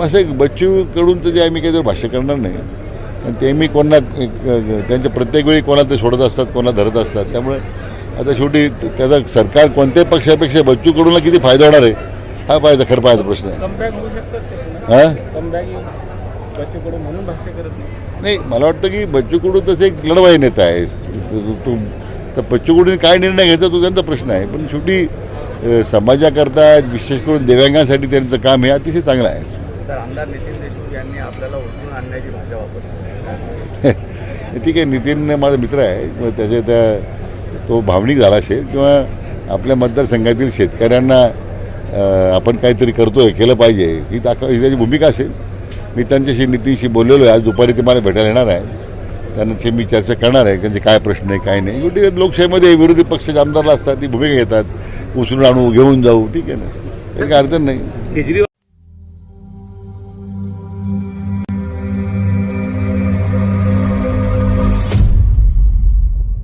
असं एक बच्चूकडून तर जे आम्ही काही भाष्य करणार नाही. आणि ते मी कोणा त्यांच्या प्रत्येक वेळी कोणाला ते सोडत असतात कोणाला धरत असतात. त्यामुळे आता शेवटी त्याचा सरकार कोणत्याही पक्षापेक्षा बच्चूकडूनला किती फायदा होणार आहे हा पाहिजे खरं पाहायचा प्रश्न आहे. हां? नाही. मला वाटतं की बच्चू कडू तसे एक लढवाई नेता आहे. तो तर बच्चू कडून काय निर्णय घ्यायचा तो त्यांचा प्रश्न आहे. पण शेवटी समाजाकरता विशेष करून दिव्यांगांसाठी त्यांचं काम हे अतिशय चांगलं आहे. तर आमदार नितीन देशमुख यांनी आपल्याला उचलून आणण्याची भाषा वापरली ठीक आहे नितीन माझा मित्र आहे. त्याचे त्या तो भावनिक झाला असेल किंवा आपल्या मतदारसंघातील शेतकऱ्यांना आपण काहीतरी करतोय केलं पाहिजे ही दाखव ही त्याची भूमिका असेल. मी त्यांच्याशी नितीनशी बोललेलो आहे. आज दुपारी ते मला भेटायला येणार आहे त्यांची मी चर्चा करणार आहे. त्यांचे काय प्रश्न आहे काय नाही. शेवटी लोकशाहीमध्ये विरोधी पक्षाचे आमदारला असतात ती भूमिका घेतात. उचलून आणू घेऊन जाऊ ठीक आहे ना? काही अडचण नाही. केजरीवाल